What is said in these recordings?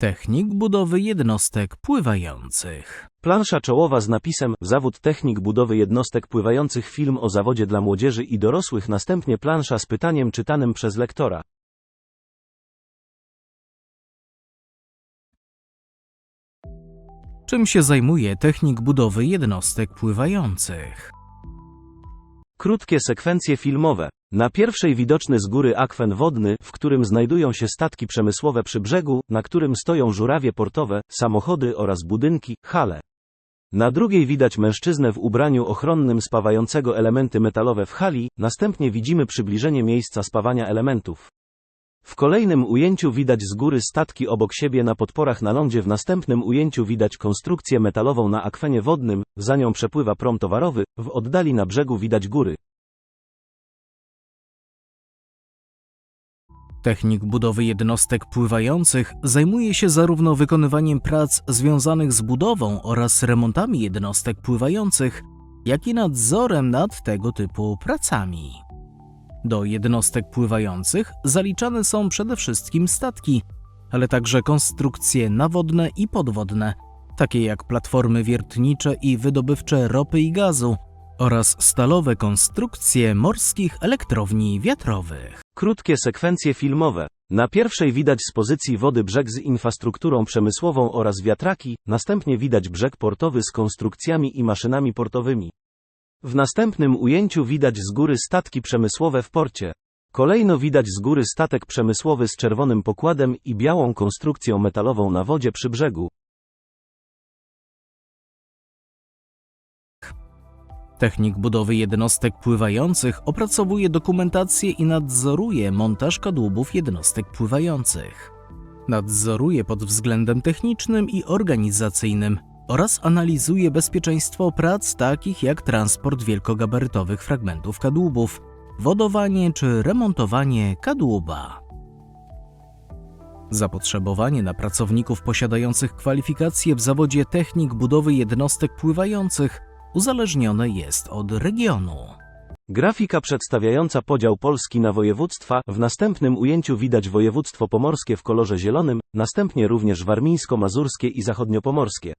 Technik budowy jednostek pływających. Plansza czołowa z napisem Zawód technik budowy jednostek pływających film o zawodzie dla młodzieży i dorosłych następnie plansza z pytaniem czytanym przez lektora. Czym się zajmuje technik budowy jednostek pływających? Krótkie sekwencje filmowe. Na pierwszej widoczny z góry akwen wodny, w którym znajdują się statki przemysłowe przy brzegu, na którym stoją żurawie portowe, samochody oraz budynki, hale. Na drugiej widać mężczyznę w ubraniu ochronnym spawającego elementy metalowe w hali, następnie widzimy przybliżenie miejsca spawania elementów. W kolejnym ujęciu widać z góry statki obok siebie na podporach na lądzie, w następnym ujęciu widać konstrukcję metalową na akwenie wodnym, za nią przepływa prom towarowy, w oddali na brzegu widać góry. Technik budowy jednostek pływających zajmuje się zarówno wykonywaniem prac związanych z budową oraz remontami jednostek pływających, jak i nadzorem nad tego typu pracami. Do jednostek pływających zaliczane są przede wszystkim statki, ale także konstrukcje nawodne i podwodne, takie jak platformy wiertnicze i wydobywcze ropy i gazu oraz stalowe konstrukcje morskich elektrowni wiatrowych. Krótkie sekwencje filmowe. Na pierwszej widać z pozycji wody brzeg z infrastrukturą przemysłową oraz wiatraki, następnie widać brzeg portowy z konstrukcjami i maszynami portowymi. W następnym ujęciu widać z góry statki przemysłowe w porcie. Kolejno widać z góry statek przemysłowy z czerwonym pokładem i białą konstrukcją metalową na wodzie przy brzegu. Technik budowy jednostek pływających opracowuje dokumentację i nadzoruje montaż kadłubów jednostek pływających. Nadzoruje pod względem technicznym i organizacyjnym oraz analizuje bezpieczeństwo prac takich jak transport wielkogabarytowych fragmentów kadłubów, wodowanie czy remontowanie kadłuba. Zapotrzebowanie na pracowników posiadających kwalifikacje w zawodzie technik budowy jednostek pływających uzależnione jest od regionu. Grafika przedstawiająca podział Polski na województwa, w następnym ujęciu widać województwo pomorskie w kolorze zielonym, następnie również warmińsko-mazurskie i zachodniopomorskie.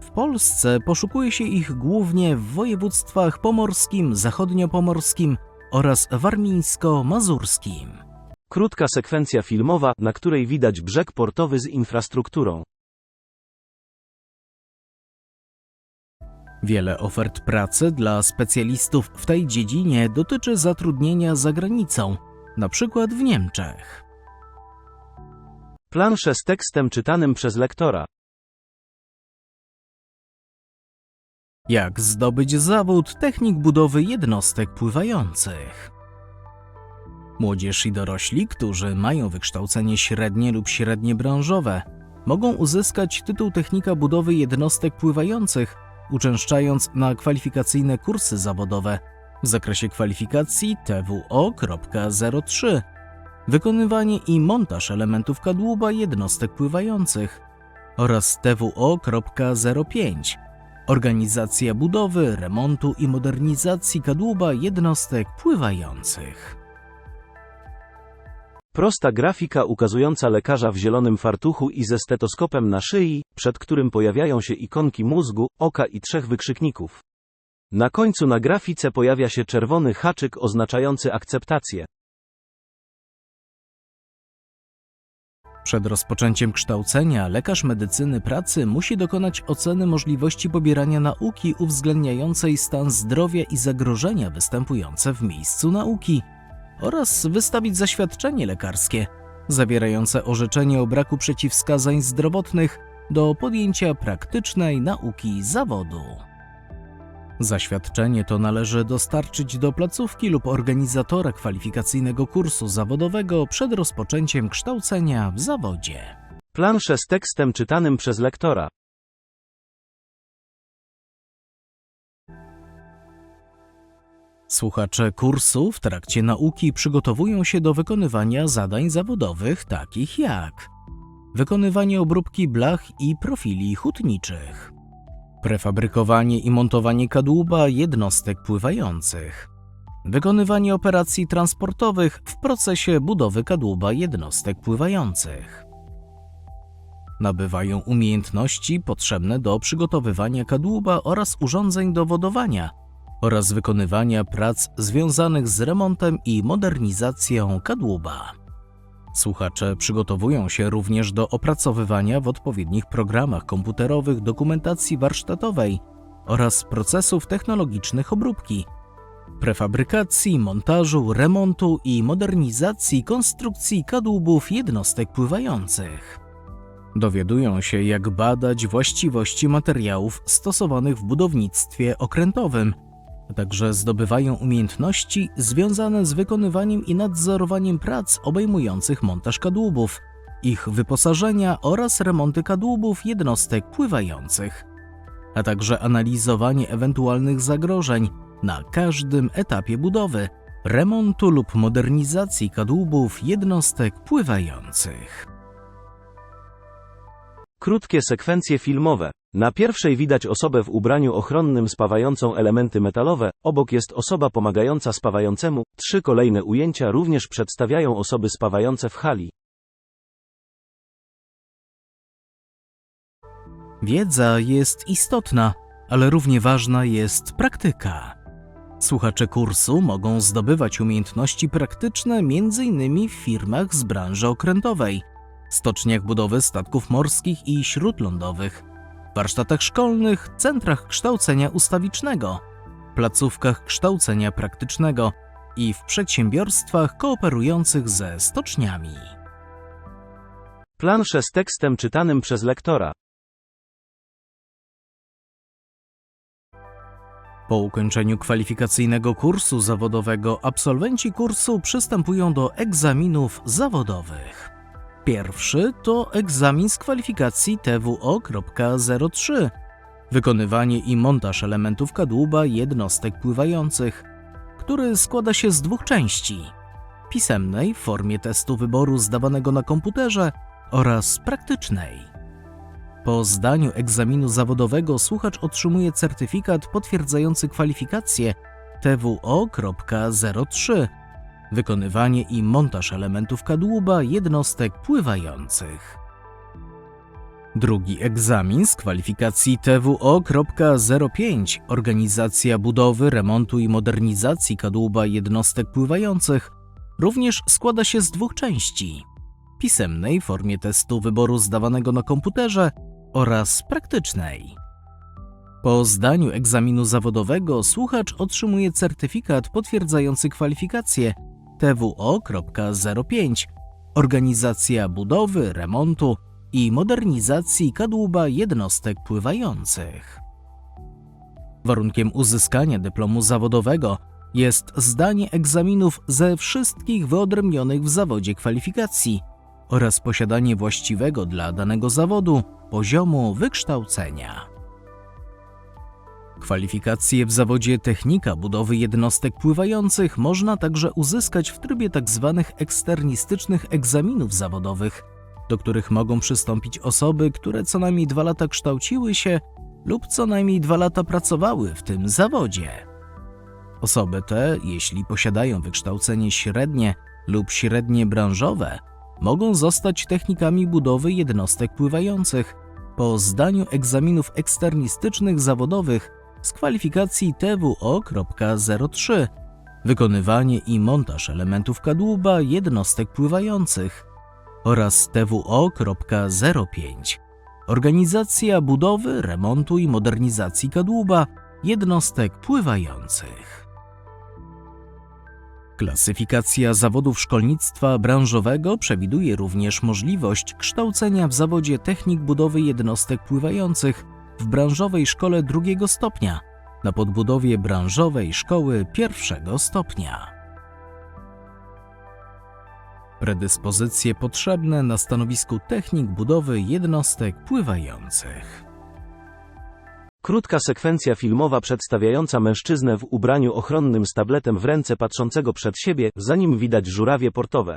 W Polsce poszukuje się ich głównie w województwach pomorskim, zachodniopomorskim oraz warmińsko-mazurskim. Krótka sekwencja filmowa, na której widać brzeg portowy z infrastrukturą. Wiele ofert pracy dla specjalistów w tej dziedzinie dotyczy zatrudnienia za granicą, na przykład w Niemczech. Plansze z tekstem czytanym przez lektora. Jak zdobyć zawód technik budowy jednostek pływających? Młodzież i dorośli, którzy mają wykształcenie średnie lub średnie branżowe, mogą uzyskać tytuł technika budowy jednostek pływających, uczęszczając na kwalifikacyjne kursy zawodowe w zakresie kwalifikacji TWO.03, wykonywanie i montaż elementów kadłuba jednostek pływających oraz TWO.05, organizacja budowy, remontu i modernizacji kadłuba jednostek pływających. Prosta grafika ukazująca lekarza w zielonym fartuchu i ze stetoskopem na szyi, przed którym pojawiają się ikonki mózgu, oka i trzech wykrzykników. Na końcu na grafice pojawia się czerwony haczyk oznaczający akceptację. Przed rozpoczęciem kształcenia lekarz medycyny pracy musi dokonać oceny możliwości pobierania nauki uwzględniającej stan zdrowia i zagrożenia występujące w miejscu nauki oraz wystawić zaświadczenie lekarskie zawierające orzeczenie o braku przeciwwskazań zdrowotnych do podjęcia praktycznej nauki zawodu. Zaświadczenie to należy dostarczyć do placówki lub organizatora kwalifikacyjnego kursu zawodowego przed rozpoczęciem kształcenia w zawodzie. Plansze z tekstem czytanym przez lektora. Słuchacze kursu w trakcie nauki przygotowują się do wykonywania zadań zawodowych takich jak wykonywanie obróbki blach i profili hutniczych, prefabrykowanie i montowanie kadłuba jednostek pływających, Wykonywanie operacji transportowych w procesie budowy kadłuba jednostek pływających. Nabywają umiejętności potrzebne do przygotowywania kadłuba oraz urządzeń do wodowania oraz wykonywania prac związanych z remontem i modernizacją kadłuba. Słuchacze przygotowują się również do opracowywania w odpowiednich programach komputerowych dokumentacji warsztatowej oraz procesów technologicznych obróbki, prefabrykacji, montażu, remontu i modernizacji konstrukcji kadłubów jednostek pływających. Dowiadują się, jak badać właściwości materiałów stosowanych w budownictwie okrętowym, a także zdobywają umiejętności związane z wykonywaniem i nadzorowaniem prac obejmujących montaż kadłubów, ich wyposażenia oraz remonty kadłubów jednostek pływających, a także analizowanie ewentualnych zagrożeń na każdym etapie budowy, remontu lub modernizacji kadłubów jednostek pływających. Krótkie sekwencje filmowe. Na pierwszej widać osobę w ubraniu ochronnym spawającą elementy metalowe, obok jest osoba pomagająca spawającemu. Trzy kolejne ujęcia również przedstawiają osoby spawające w hali. Wiedza jest istotna, ale równie ważna jest praktyka. Słuchacze kursu mogą zdobywać umiejętności praktyczne m.in. w firmach z branży okrętowej, stoczniach budowy statków morskich i śródlądowych, warsztatach szkolnych, centrach kształcenia ustawicznego, placówkach kształcenia praktycznego i w przedsiębiorstwach kooperujących ze stoczniami. Plansze z tekstem czytanym przez lektora. Po ukończeniu kwalifikacyjnego kursu zawodowego absolwenci kursu przystępują do egzaminów zawodowych. Pierwszy to egzamin z kwalifikacji TWO.03. Wykonywanie i montaż elementów kadłuba jednostek pływających, który składa się z dwóch części: pisemnej w formie testu wyboru zdawanego na komputerze oraz praktycznej. Po zdaniu egzaminu zawodowego słuchacz otrzymuje certyfikat potwierdzający kwalifikacje TWO.03 wykonywanie i montaż elementów kadłuba jednostek pływających. Drugi egzamin z kwalifikacji TWO.05 organizacja budowy, remontu i modernizacji kadłuba jednostek pływających również składa się z dwóch części: pisemnej w formie testu wyboru zdawanego na komputerze oraz praktycznej. Po zdaniu egzaminu zawodowego słuchacz otrzymuje certyfikat potwierdzający kwalifikacje TWO.05 Organizacja budowy, remontu i modernizacji kadłuba jednostek pływających. Warunkiem uzyskania dyplomu zawodowego jest zdanie egzaminów ze wszystkich wyodrębnionych w zawodzie kwalifikacji oraz posiadanie właściwego dla danego zawodu poziomu wykształcenia. Kwalifikacje w zawodzie technika budowy jednostek pływających można także uzyskać w trybie tzw. eksternistycznych egzaminów zawodowych, do których mogą przystąpić osoby, które co najmniej dwa lata kształciły się lub co najmniej dwa lata pracowały w tym zawodzie. Osoby te, jeśli posiadają wykształcenie średnie lub średnie branżowe, mogą zostać technikami budowy jednostek pływających po zdaniu egzaminów eksternistycznych zawodowych z kwalifikacji TWO.03 wykonywanie i montaż elementów kadłuba jednostek pływających oraz TWO.05 organizacja budowy, remontu i modernizacji kadłuba jednostek pływających. Klasyfikacja zawodów szkolnictwa branżowego przewiduje również możliwość kształcenia w zawodzie technik budowy jednostek pływających w branżowej szkole drugiego stopnia na podbudowie branżowej szkoły pierwszego stopnia. Predyspozycje potrzebne na stanowisku technik budowy jednostek pływających. Krótka sekwencja filmowa przedstawiająca mężczyznę w ubraniu ochronnym z tabletem w ręce patrzącego przed siebie, za nim widać żurawie portowe.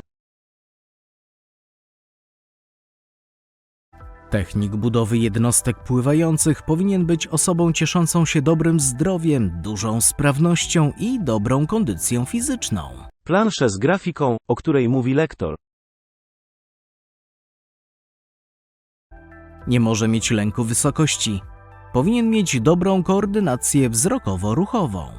Technik budowy jednostek pływających powinien być osobą cieszącą się dobrym zdrowiem, dużą sprawnością i dobrą kondycją fizyczną. Planszę z grafiką, o której mówi lektor. Nie może mieć lęku wysokości. Powinien mieć dobrą koordynację wzrokowo-ruchową.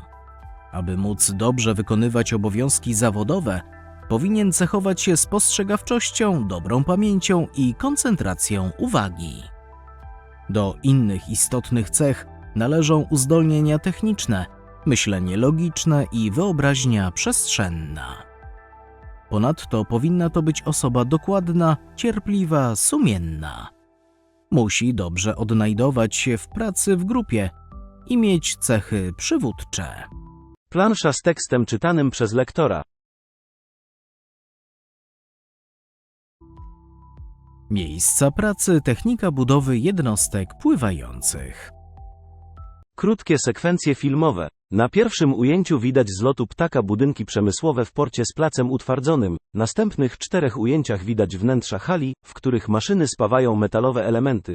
Aby móc dobrze wykonywać obowiązki zawodowe, powinien cechować się spostrzegawczością, dobrą pamięcią i koncentracją uwagi. Do innych istotnych cech należą uzdolnienia techniczne, myślenie logiczne i wyobraźnia przestrzenna. Ponadto powinna to być osoba dokładna, cierpliwa, sumienna. Musi dobrze odnajdować się w pracy w grupie i mieć cechy przywódcze. Plansza z tekstem czytanym przez lektora. Miejsca pracy, technika budowy jednostek pływających. Krótkie sekwencje filmowe. Na pierwszym ujęciu widać z lotu ptaka budynki przemysłowe w porcie z placem utwardzonym. Następnych czterech ujęciach widać wnętrza hali, w których maszyny spawają metalowe elementy.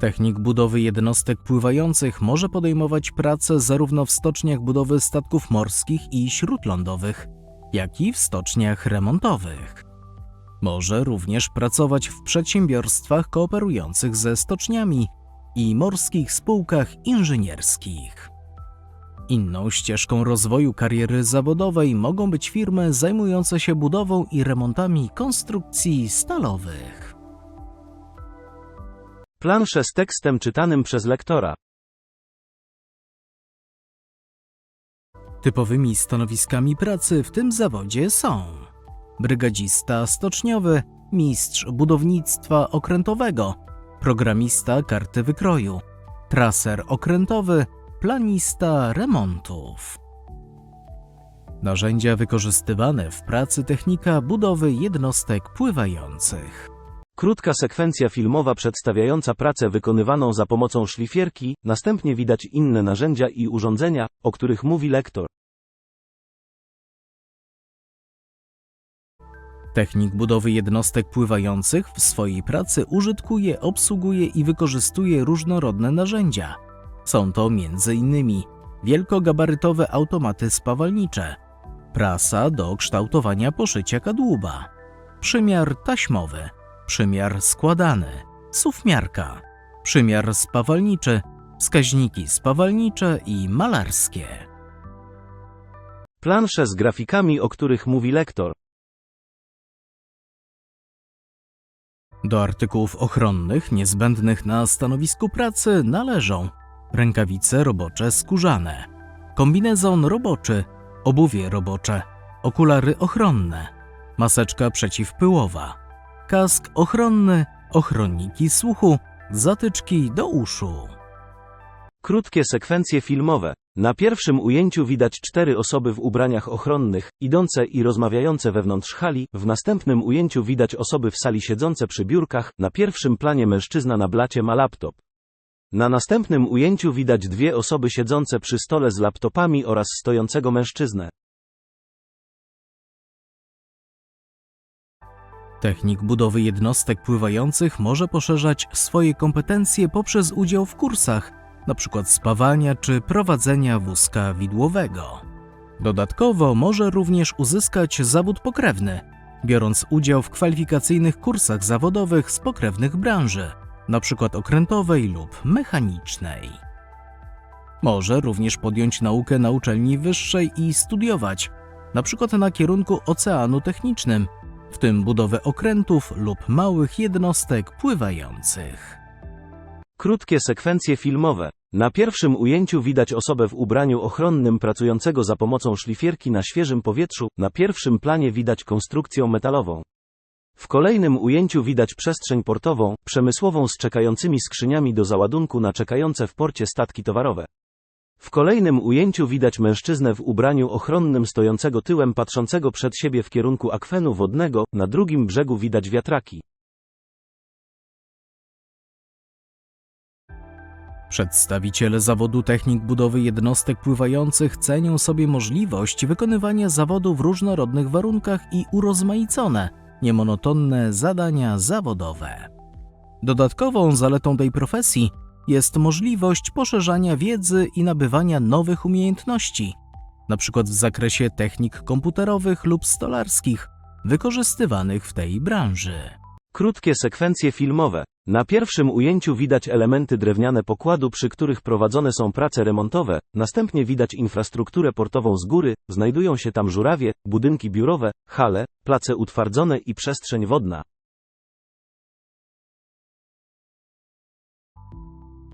Technik budowy jednostek pływających może podejmować pracę zarówno w stoczniach budowy statków morskich i śródlądowych, jak i w stoczniach remontowych. Może również pracować w przedsiębiorstwach kooperujących ze stoczniami i morskich spółkach inżynierskich. Inną ścieżką rozwoju kariery zawodowej mogą być firmy zajmujące się budową i remontami konstrukcji stalowych. Plansze z tekstem czytanym przez lektora. Typowymi stanowiskami pracy w tym zawodzie są brygadzista stoczniowy, mistrz budownictwa okrętowego, programista karty wykroju, traser okrętowy, planista remontów. Narzędzia wykorzystywane w pracy technika budowy jednostek pływających. Krótka sekwencja filmowa przedstawiająca pracę wykonywaną za pomocą szlifierki, następnie widać inne narzędzia i urządzenia, o których mówi lektor. Technik budowy jednostek pływających w swojej pracy użytkuje, obsługuje i wykorzystuje różnorodne narzędzia. Są to m.in. wielkogabarytowe automaty spawalnicze, prasa do kształtowania poszycia kadłuba, przymiar taśmowy, przymiar składany, sufmiarka, przymiar spawalniczy, wskaźniki spawalnicze i malarskie. Plansze z grafikami, o których mówi lektor. Do artykułów ochronnych niezbędnych na stanowisku pracy należą rękawice robocze skórzane, kombinezon roboczy, obuwie robocze, okulary ochronne, maseczka przeciwpyłowa, kask ochronny, ochronniki słuchu, zatyczki do uszu. Krótkie sekwencje filmowe. Na pierwszym ujęciu widać cztery osoby w ubraniach ochronnych, idące i rozmawiające wewnątrz hali, w następnym ujęciu widać osoby w sali siedzące przy biurkach, na pierwszym planie mężczyzna na blacie ma laptop. Na następnym ujęciu widać dwie osoby siedzące przy stole z laptopami oraz stojącego mężczyznę. Technik budowy jednostek pływających może poszerzać swoje kompetencje poprzez udział w kursach, np. spawania czy prowadzenia wózka widłowego. Dodatkowo może również uzyskać zawód pokrewny, biorąc udział w kwalifikacyjnych kursach zawodowych z pokrewnych branży, np. okrętowej lub mechanicznej. Może również podjąć naukę na uczelni wyższej i studiować, np. na kierunku oceanu technicznym, w tym budowę okrętów lub małych jednostek pływających. Krótkie sekwencje filmowe. Na pierwszym ujęciu widać osobę w ubraniu ochronnym pracującego za pomocą szlifierki na świeżym powietrzu, na pierwszym planie widać konstrukcję metalową. W kolejnym ujęciu widać przestrzeń portową, przemysłową z czekającymi skrzyniami do załadunku na czekające w porcie statki towarowe. W kolejnym ujęciu widać mężczyznę w ubraniu ochronnym stojącego tyłem patrzącego przed siebie w kierunku akwenu wodnego, na drugim brzegu widać wiatraki. Przedstawiciele zawodu technik budowy jednostek pływających cenią sobie możliwość wykonywania zawodu w różnorodnych warunkach i urozmaicone, niemonotonne zadania zawodowe. Dodatkową zaletą tej profesji jest możliwość poszerzania wiedzy i nabywania nowych umiejętności, np. w zakresie technik komputerowych lub stolarskich, wykorzystywanych w tej branży. Krótkie sekwencje filmowe. Na pierwszym ujęciu widać elementy drewniane pokładu, przy których prowadzone są prace remontowe, następnie widać infrastrukturę portową z góry, znajdują się tam żurawie, budynki biurowe, hale, place utwardzone i przestrzeń wodna.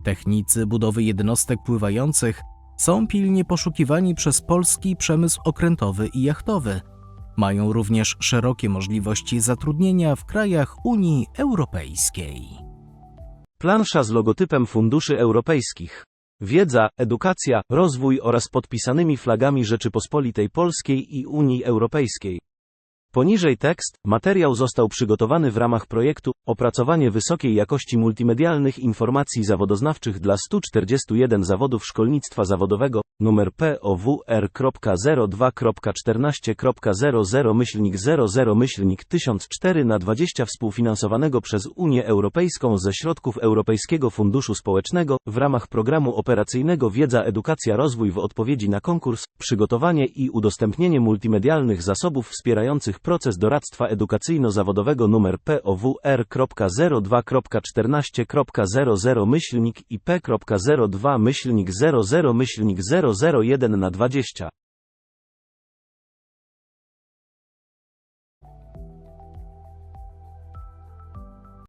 Technicy budowy jednostek pływających są pilnie poszukiwani przez polski przemysł okrętowy i jachtowy. Mają również szerokie możliwości zatrudnienia w krajach Unii Europejskiej. Plansza z logotypem funduszy europejskich. Wiedza, edukacja, rozwój oraz podpisanymi flagami Rzeczypospolitej Polskiej i Unii Europejskiej. Poniżej tekst, materiał został przygotowany w ramach projektu Opracowanie wysokiej jakości multimedialnych informacji zawodoznawczych dla 141 zawodów szkolnictwa zawodowego, numer POWR.02.14.00 myślnik 00 myślnik 1004 na 20 współfinansowanego przez Unię Europejską ze środków Europejskiego Funduszu Społecznego w ramach programu operacyjnego Wiedza Edukacja Rozwój w odpowiedzi na konkurs, przygotowanie i udostępnienie multimedialnych zasobów wspierających proces doradztwa edukacyjno-zawodowego numer POWR.02.14.00 myślnik IP.02 myślnik 00 myślnik 001 na 20.